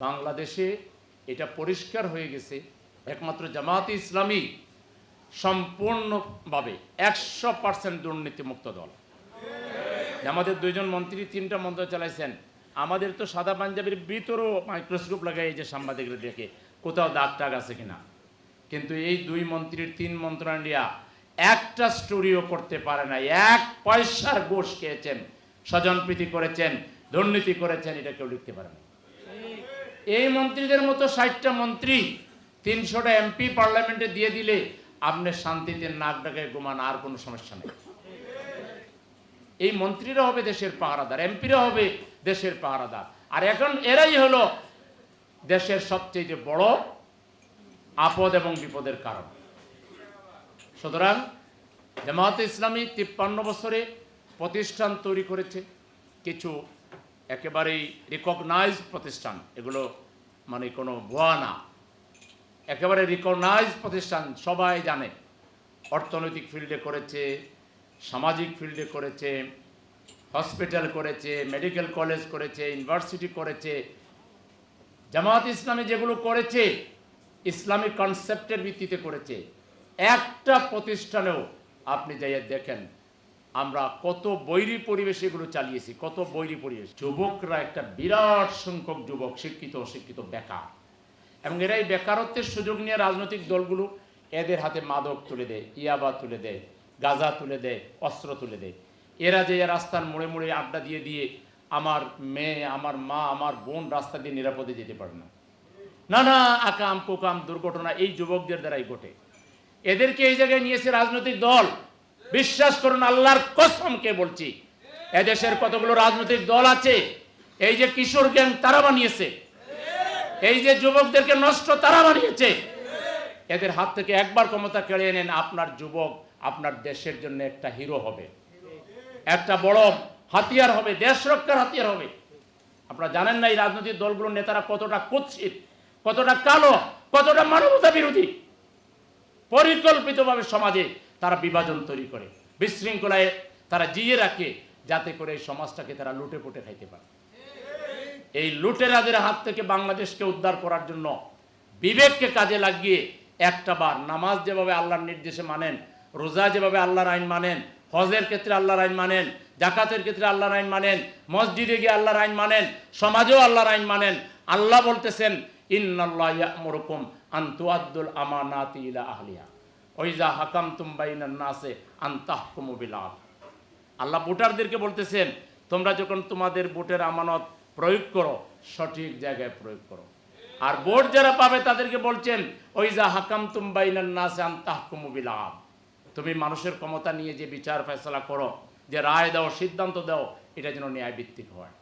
বাংলাদেশে এটা পরিষ্কার হয়ে গেছে। একমাত্র জামাতে ইসলামী সম্পূর্ণভাবে একশো পার্সেন্ট দুর্নীতিমুক্ত দল। আমাদের দুইজন মন্ত্রী তিনটা মন্ত্র চালাইছেন। আমাদের তো সাদা পাঞ্জাবির ভিতরও মাইক্রোস্কোপ লাগাই যে সাংবাদিকরা দেখে, কোথাও দাগ টাগ আছে কিনা। কিন্তু এই দুই মন্ত্রীর তিন মন্ত্রণালয়া একটা স্টোরিও করতে পারে না এক পয়সার গোষ খেয়েছেন, স্বজনপ্রীতি করেছেন, দুর্নীতি করেছেন, এটা কেউ লিখতে পারে না। এই মন্ত্রীদের মতো ষাটটা মন্ত্রী তিনশোটা এমপি পার্লামেন্টে দিয়ে দিলে আপনি শান্তিতে নাক ডাকে ঘুমান, আর কোনো সমস্যা নেই। এই মন্ত্রীরা হবে দেশের পাহারাদার, এমপিরা হবে দেশের পাহারাদার। আর এখন এরাই হলো দেশের সবচেয়ে বড় আপদ এবং বিপদের কারণ। সুতরাং জামায়াতে ইসলামী তিপ্পান্ন বছরে প্রতিষ্ঠান তৈরি করেছে, কিছু একেবারেই রিকগনাইজ প্রতিষ্ঠান। এগুলো মানে কোনো ভুয়া না। একেবারে রিকগনাইজ প্রতিষ্ঠান, সবাই জানে। অর্থনৈতিক ফিল্ডে করেছে, সামাজিক ফিল্ডে করেছে হসপিটাল করেছে মেডিকেল কলেজ করেছে ইউনিভার্সিটি করেছে। জামায়াত ইসলামী যেগুলো করেছে, ইসলামিক কনসেপ্টের ভিত্তিতে করেছে। একটা প্রতিষ্ঠানেও আপনি যাইয়া দেখেন আমরা কত বৈরী পরিবেশে এগুলো চালিয়েছি, কত বৈরী পরিবেশ। যুবকরা একটা বিরাট সংখ্যক যুবক, শিক্ষিত, অশিক্ষিত, বেকার। এবং এরা এই বেকারত্বের সুযোগ নিয়ে রাজনৈতিক দলগুলো এদের হাতে মাদক তুলে দেয়, ইয়াবা তুলে দেয়, গাঁজা তুলে দেয়, অস্ত্র তুলে দেয়। এরা যে রাস্তার মোড়ে মোড়ে আড্ডা দিয়ে দিয়ে আমার মেয়ে, আমার মা, আমার বোন রাস্তা দিয়ে নিরাপদে যেতে পারে না। নানা আকাম কোকাম দুর্ঘটনা এই যুবকদের দ্বারাই ঘটে। এদেরকে এই জায়গায় নিয়েছে রাজনৈতিক দল। বিশ্বাস করুন, আল্লাহর কসমকে বলছি। এদেশের কতগুলো রাজনৈতিক দল আছে, এই যে কিশোর গ্যাং তারা বানিয়েছে, এই যে যুবকদেরকে নষ্ট তারা বানিয়েছে, এদের হাত থেকে একবার ক্ষমতা কেড়ে নেন, আপনার যুবক আপনার দেশের জন্য একটা হিরো হবে। একটা বড় হাতিয়ার হবে, দেশ রক্ষার হাতিয়ার হবে। আপনারা জানেন না এই রাজনৈতিক দলগুলোর নেতারা কতটা কুৎসিত, কতটা কালো, কতটা মানবতা বিরোধী পরিকল্পিতভাবে সমাজে তারা বিভাজন তৈরি করে। বিশৃঙ্খলায় তারা জিয়ে রাখে যাতে করে এই সমাজটাকে তারা লুটে পুটে খাইতে পারে। এই লুটেরাদের হাত থেকে বাংলাদেশকে উদ্ধার করার জন্য বিবেককে কাজে লাগিয়ে একটা বার নামাজ যেভাবে আল্লাহর নির্দেশে মানেন, রোজা যেভাবে আল্লাহর আইন মানেন, হজের ক্ষেত্রে আল্লাহর আইন মানেন, জাকাতের ক্ষেত্রে আল্লাহর আইন মানেন, মসজিদে গিয়ে আল্লাহর আইন মানেন, সমাজেও আল্লাহর আইন মানেন, আল্লাহ বলতেছেন, ইন্নাল্লাহ ইয়ামুরুকুম আন তুআদ্দুল আমানাতি ইলা আহলিহা। ওইজা হাকামতুম বাইনান নাসে আন তাহকুমু বিল আল্লাহ ভোটারদেরকে বলতেছেন, তোমরা যখন তোমাদের ভোটের আমানত প্রয়োগ করো, সঠিক জায়গায় প্রয়োগ করো। আর ভোট যারা পাবে তাদেরকে বলছেন ওই যা হাকাম তুমবাইনান নাসে আন্তাহ আন্তাহকুমুবিলাম তুমি মানুষের ক্ষমতা নিয়ে যে বিচার ফেসলা করো, যে রায় দাও, সিদ্ধান্ত দাও, এটা যেন ন্যায় ভিত্তিক হয়।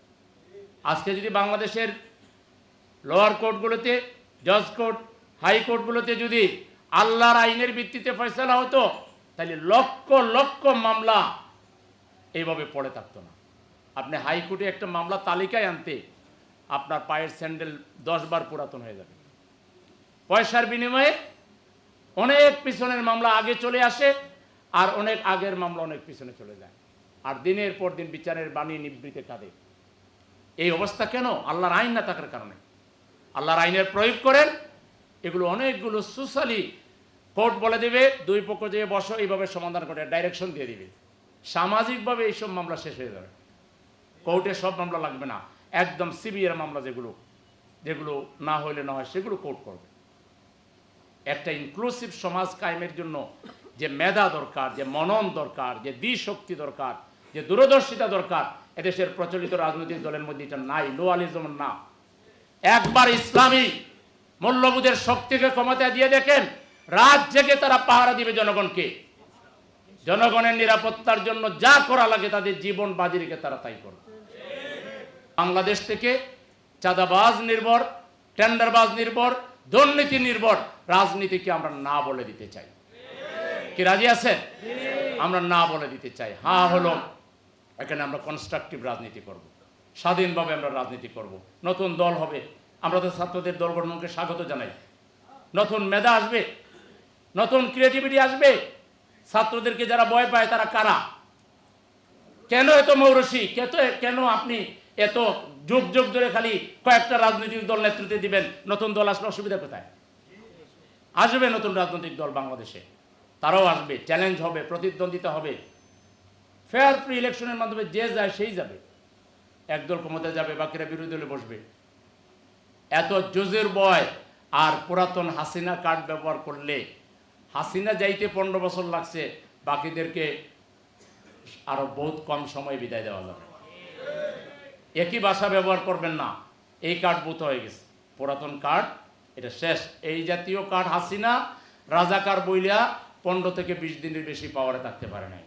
আজকে যদি বাংলাদেশের লোয়ার কোর্টগুলোতে জজ কোর্ট হাইকোর্টগুলোতে যদি আল্লাহর আইনের ভিত্তিতে ফয়সলা হতো, তাহলে লক্ষ লক্ষ মামলা এইভাবে পড়ে থাকতো না। আপনি হাইকোর্টে একটা মামলা তালিকায় আনতে আপনার পায়ের স্যান্ডেল দশবার পুরাতন হয়ে যাবে। পয়সার বিনিময়ে অনেক পিছনের মামলা আগে চলে আসে আর অনেক আগের মামলা অনেক পিছনে চলে যায়। আর দিনের পর দিন বিচারের বাণী নিবৃতে কাঁদে। এই অবস্থা কেন? আল্লাহর আইন না থাকার কারণে। আল্লাহর আইনের প্রয়োগ করেন, এগুলো অনেকগুলো সুশালি কোর্ট বলে দেবে, দুই পক্ষ যে বসো, এইভাবে সমাধান করে ডাইরেকশন দিয়ে দিবে। সামাজিকভাবে এইসব মামলা শেষ হয়ে যাবে। কোর্টে সব মামলা লাগবে না। একদম সিবিআর মামলা যেগুলো যেগুলো না হইলে না হয়, সেগুলো কোর্ট করবে। একটা ইনক্লুসিভ সমাজ কায়েমের জন্য যে মেধা দরকার, যে মনন দরকার, যে শক্তি দরকার, যে দূরদর্শিতা দরকার, এদেশের প্রচলিত রাজনৈতিক দলের মধ্যে এটা নাই লোয়ালিজম না। একবার ইসলামী মূল্যবোধের শক্তিকে ক্ষমতা দিয়ে দেখেন রাত জেগে তারা পাহারা দিবে জনগণকে। জনগণের নিরাপত্তার জন্য যা করা লাগে তাদের জীবন বাজি রেখে তারা তাই করবে। বাংলাদেশ থেকে চাঁদাবাজ নির্ভর, টেন্ডারবাজ নির্ভর, দুর্নীতি নির্ভর রাজনীতিকে আমরা না বলে দিতে চাই। কি রাজি আছে আমরা না বলে দিতে চাই। হা হলো, এখানে আমরা কনস্ট্রাকটিভ রাজনীতি করব। স্বাধীনভাবে আমরা রাজনীতি করব। নতুন দল হবে। আমরা তো ছাত্রদের দল গঠনকে স্বাগত জানাই। নতুন মেধা আসবে। নতুন ক্রিয়েটিভিটি আসবে। ছাত্রদেরকে যারা ভয় পায়, তারা কারা? কেন এত মৌরসি? কেত কেন আপনি এত যুগ যুগ ধরে খালি কয়েকটা রাজনৈতিক দল নেতৃত্ব দিবেন? নতুন দল আসলে অসুবিধা কোথায়? আসবে নতুন রাজনৈতিক দল বাংলাদেশে। তারাও আসবে চ্যালেঞ্জ হবে, প্রতিদ্বন্দ্বিতা হবে। ফেয়ার ফ্রি ইলেকশনের মাধ্যমে যে যায়, সেই যাবে। একদল ক্ষমতায় যাবে, বাকিরা বিরোধী দলে বসবে। এত জোজের বয় আর পুরাতন হাসিনা কার্ড ব্যবহার করলে হাসিনা যাইতে পনেরো বছর লাগছে, বাকিদেরকে আরও বহুত কম সময়ে বিদায় দেওয়া যাবে। একই ভাষা ব্যবহার করবেন না, এই কার্ড বুথ হয়ে গেছে। পুরাতন কার্ড এটা শেষ। এই জাতীয় কার্ড হাসিনা, রাজাকার বইলা পনেরো থেকে বিশ দিনের বেশি পাওয়ারে থাকতে পারে নাই।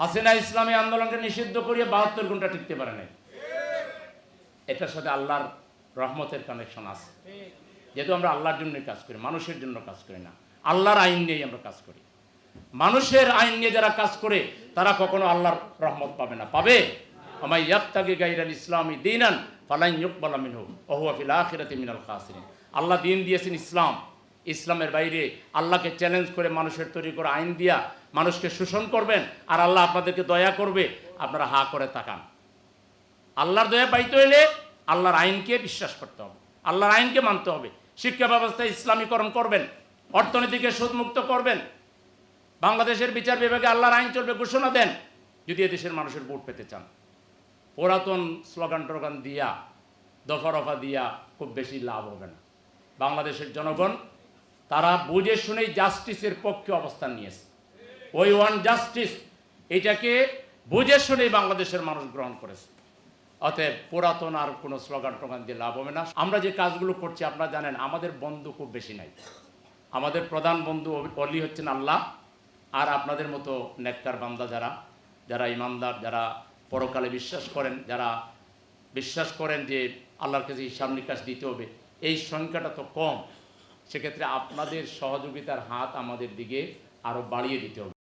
হাসিনা ইসলামী আন্দোলনকে নিষিদ্ধ করিয়ে বাহাত্তর ঘণ্টা টিকতে পারে নাই। এটার সাথে আল্লাহর রহমতের কানেকশন আছে। যেহেতু আমরা আল্লাহর জন্য কাজ করি, মানুষের জন্য কাজ করি না। আল্লাহর আইন নিয়েই আমরা কাজ করি। মানুষের আইন নিয়ে যারা কাজ করে, তারা কখনো আল্লাহর রহমত পাবে না। পাবে? আমায় ইয়াবতাগে গাইরাল ইসলামী দিনান, ফালাইন ইউকবালা মিনহু, ওহুয়া ফিল আখিরাতি মিনাল খাসিরিন। আল্লাহ দিন দিয়েছেন ইসলাম। ইসলামের বাইরে আল্লাহকে চ্যালেঞ্জ করে মানুষের তৈরি করে আইন দিয়া মানুষকে শোষণ করবেন আর আল্লাহ আপনাদেরকে দয়া করবে, আপনারা হা করে তাকান। আল্লাহর দয়া পাইতে হইলে আল্লাহর আইনকে বিশ্বাস করতে হবে। আল্লাহর আইনকে মানতে হবে। শিক্ষা ব্যবস্থা ইসলামীকরণ করবেন। অর্থনীতিকে সুদমুক্ত করবেন। বাংলাদেশের বিচার বিভাগে আল্লাহর আইন চলবে ঘোষণা দেন, যদি এদেশের মানুষের ভোট পেতে চান। পুরাতন স্লোগান টোগান দিয়া, দফা রফা দিয়া খুব বেশি লাভ হবে না। বাংলাদেশের জনগণ, তারা বুঝে শুনেই জাস্টিসের পক্ষে অবস্থান নিয়েছে। ওই ওয়ান জাস্টিস, এটাকে বুঝে শুনেই বাংলাদেশের মানুষ গ্রহণ করেছে। অতএব পুরাতন আর কোনো স্লোগান টোগান দিয়ে লাভ হবে না। আমরা যে কাজগুলো করছি, আপনারা জানেন, আমাদের বন্ধু খুব বেশি নাই। আমাদের প্রধান বন্ধু অলি হচ্ছেন আল্লাহ, আর আপনাদের মতো নেককার বান্দা যারা যারা ইমানদার, যারা পরকালে বিশ্বাস করেন, যারা বিশ্বাস করেন যে আল্লাহর কাছে হিসাব নিকাশ দিতে হবে, এই সংখ্যাটা তো কম। সেক্ষেত্রে আপনাদের সহযোগিতার হাত আমাদের দিকে আরও বাড়িয়ে দিতে হবে।